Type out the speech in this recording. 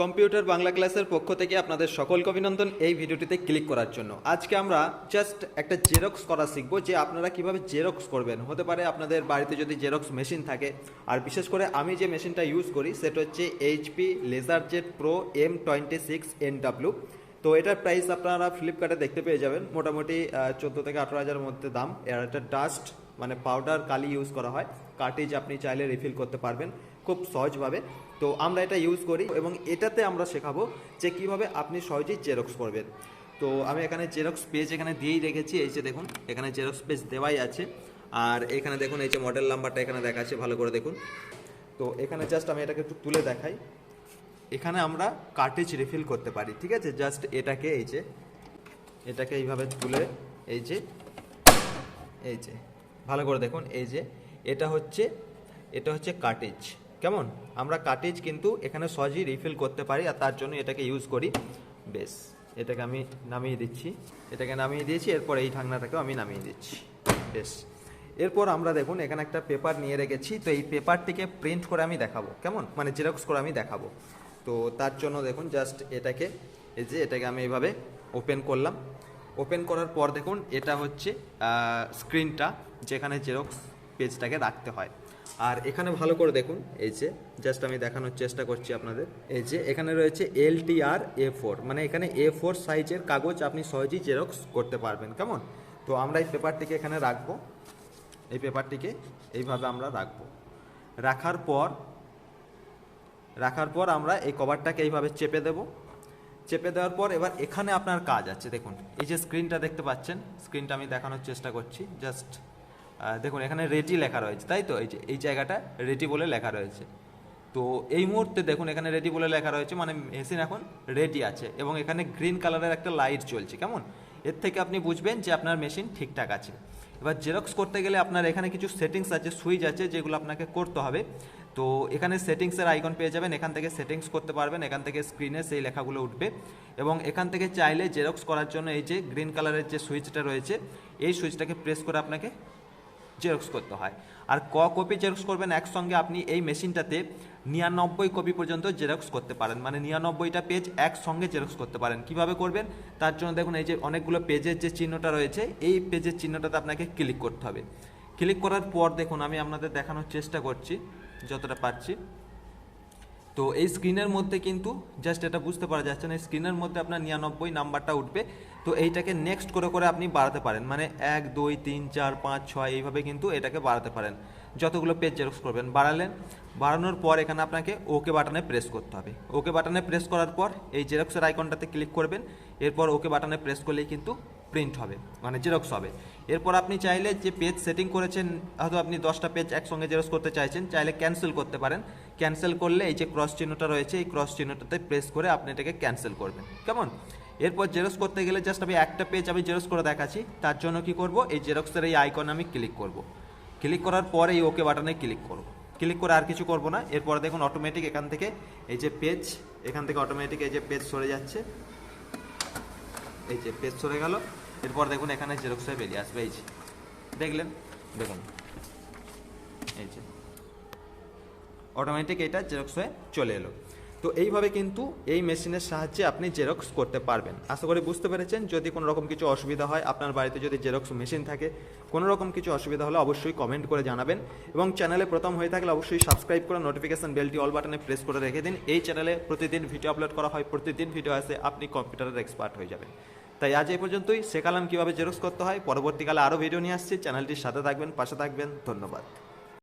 Computer Bangla ক্লাসের পক্ষ থেকে আপনাদের সকলকে অভিনন্দন এই ভিডিওটিতে ক্লিক করার জন্য। আজকে আমরা জাস্ট একটা জেরক্স করা শিখব যে আপনারা কীভাবে জেরক্স করবেন। হতে পারে আপনাদের বাড়িতে যদি জেরক্স মেশিন থাকে, আর বিশেষ করে আমি যে মেশিনটা ইউজ করি, সেটা হচ্ছে HP LaserJet pro M twenty six N তো এটার প্রাইস আপনারা ফ্লিপকার্টে দেখতে পেয়ে যাবেন। মোটামুটি চোদ্দ থেকে আঠারো হাজারের মধ্যে দাম। এর একটা ডাস্ট মানে পাউডার কালি ইউজ করা হয়। কার্টিজ আপনি চাইলে রিফিল করতে পারবেন। খুব সহজভাবে। তো আমরা এটা ইউজ করি এবং এটাতে আমরা শেখাবো যে কীভাবে আপনি সহজেই জেরক্স করবেন। তো আমি এখানে জেরক্স পেজ এখানে দিয়েই রেখেছি। এই যে দেখুন, এখানে জেরক্স পেজ দেওয়াই আছে। আর এখানে দেখুন, এই যে মডেল নাম্বারটা এখানে দেখাচ্ছে, ভালো করে দেখুন। তো এখানে জাস্ট আমি এটাকে একটু তুলে দেখাই। এখানে আমরা কার্টেজ রিফিল করতে পারি, ঠিক আছে? জাস্ট এটাকে, এই যে, এটাকে এইভাবে তুলে, এই যে এই যে, ভালো করে দেখুন, এই যে, এটা হচ্ছে এটা হচ্ছে কার্টেজ কেমন? আমরা কাটেজ কিন্তু এখানে সহজেই রিফিল করতে পারি আর তার জন্য এটাকে ইউজ করি। বেশ, এটাকে আমি নামিয়ে দিচ্ছি। এটাকে নামিয়ে দিয়েছি, এরপর এই ঢাকনাটাকেও আমি নামিয়ে দিচ্ছি। বেশ, এরপর আমরা দেখুন এখানে একটা পেপার নিয়ে রেখেছি। তো এই পেপারটিকে প্রিন্ট করে আমি দেখাবো। কেমন? মানে জেরক্স করে আমি দেখাবো। তো তার জন্য দেখুন জাস্ট এটাকে, এই যে এটাকে আমি এইভাবে ওপেন করলাম। ওপেন করার পর দেখুন এটা হচ্ছে স্ক্রিনটা যেখানে জেরক্স পেজটাকে রাখতে হয়। আর এখানে ভালো করে দেখুন, এই যে জাস্ট আমি দেখানোর চেষ্টা করছি আপনাদের। এই যে, এখানে রয়েছে এল টি আর এ ফোর মানে এখানে এ ফোর সাইজের কাগজ আপনি সহজেই জেরক্স করতে পারবেন, কেমন? তো আমরা এই পেপারটিকে এখানে রাখব। এই পেপারটিকে এইভাবে আমরা রাখব। রাখার পর রাখার পর আমরা এই কভারটাকে এইভাবে চেপে দেব। চেপে দেওয়ার পর এবার এখানে আপনার কাজ আছে, দেখুন। এই যে স্ক্রিনটা দেখতে পাচ্ছেন স্ক্রিনটা আমি দেখানোর চেষ্টা করছি জাস্ট দেখুন, এখানে রেডি লেখা রয়েছে, তাই তো? এই যে, এই জায়গাটা রেডি বলে লেখা রয়েছে। তো এই মুহূর্তে দেখুন, এখানে রেডি বলে লেখা রয়েছে মানে মেশিন এখন রেডি আছে এবং এখানে গ্রিন কালারের একটা লাইট চলছে কেমন? এর থেকে আপনি বুঝবেন যে আপনার মেশিন ঠিকঠাক আছে। এবার জেরক্স করতে গেলে আপনার এখানে কিছু সেটিংস আছে, সুইচ আছে, যেগুলো আপনাকে করতে হবে। তো এখানে সেটিংসের আইকন পেয়ে যাবেন, এখান থেকে সেটিংস করতে পারবেন, এখান থেকে স্ক্রিনে সেই লেখাগুলো উঠবে এবং এখান থেকে চাইলে জেরক্স করার জন্য এই যে গ্রিন কালারের যে সুইচটা রয়েছে, এই সুইচটাকে প্রেস করে আপনাকে জেরক্স করতে হয়। আর ক কপি জেরক্স করবেন, একসঙ্গে আপনি এই মেশিনটাতে নিরানব্বই কপি পর্যন্ত জেরক্স করতে পারেন। মানে নিরানব্বইটা পেজ একসঙ্গে জেরক্স করতে পারেন। কীভাবে করবেন? তার জন্য দেখুন, এই যে অনেকগুলো পেজের যে চিহ্নটা রয়েছে, এই পেজের চিহ্নটাতে আপনাকে ক্লিক করতে হবে। ক্লিক করার পর দেখুন, আমি আপনাদের দেখানোর চেষ্টা করছি, যতটা পারছি। তো এই স্ক্রিনের মধ্যে কিন্তু জাস্ট এটা বুঝতে পারা যাচ্ছে না স্ক্রিনের মধ্যে আপনার নিরানব্বই নাম্বারটা উঠবে। তো এইটাকে নেক্সট করে করে আপনি বাড়াতে পারেন। মানে এক, দুই, তিন, চার, পাঁচ, ছয়, এইভাবে কিন্তু এটাকে বাড়াতে পারেন। যতগুলো পেজ জেরক্স করবেন, বাড়ালেন। বাড়ানোর পর এখানে আপনাকে ওকে বাটনে প্রেস করতে হবে। ওকে বাটনে প্রেস করার পর এই জেরক্সের আইকনটাতে ক্লিক করবেন। এরপর ওকে বাটনে প্রেস করলেই কিন্তু প্রিন্ট হবে মানে জেরক্স হবে। এরপর আপনি চাইলে যে পেজ সেটিং করেছেন, হয়তো আপনি দশটা পেজ একসঙ্গে জেরক্স করতে চাইছেন, চাইলে ক্যান্সেল করতে পারেন। ক্যান্সেল করলে এই যে ক্রস চিহ্নটা রয়েছে, এই ক্রস চিহ্নটাতে প্রেস করে আপনি এটাকে ক্যান্সেল করবেন। কেমন? এরপর জেরক্স করতে গেলে জাস্ট আমি একটা পেজ আমি জেরক্স করে দেখাচ্ছি, তার জন্য কি করব? এই জেরক্সের এই আইকন আমি ক্লিক করব। ক্লিক করার পরে এই ওকে বাটনে ক্লিক করব। ক্লিক করে আর কিছু করব না। এরপর দেখুন অটোমেটিক এখান থেকে এই যে পেজ এখান থেকে অটোমেটিক এই যে পেজ সরে যাচ্ছে। এই যে পেজ সরে গেল। এরপর দেখুন এখানে জেরক্স হয়ে বেরিয়ে আসবে, এই যে। দেখলেন? দেখুন। এই যে। অটোমেটিক এটা জেরক্স হয়ে চলে এলো। তো এইভাবে কিন্তু এই মেশিনের সাহায্যে আপনি জেরক্স করতে পারবেন। আশা করি বুঝতে পেরেছেন। যদি কোনো রকম কিছু অসুবিধা হয়, আপনার বাড়িতে যদি জেরক্স মেশিন থাকে, কোনো রকম কিছু অসুবিধা হলে অবশ্যই কমেন্ট করে জানাবেন এবং চ্যানেলে প্রথম হয়ে থাকলে অবশ্যই সাবস্ক্রাইব করে নোটিফিকেশন বেলটি অল বাটনে প্রেস করে রেখে দিন। এই চ্যানেলে প্রতিদিন ভিডিও আপলোড করা হয়, প্রতিদিন ভিডিও আসে, আপনি কম্পিউটারের এক্সপার্ট হয়ে যাবেন। তাই আজ এই পর্যন্তই। শেখালাম কীভাবে জেরক্স করতে হয়, পরবর্তীকালে আরও ভিডিও নিয়ে আসছি। চ্যানেলটির সাথে থাকবেন, পাশে থাকবেন। ধন্যবাদ।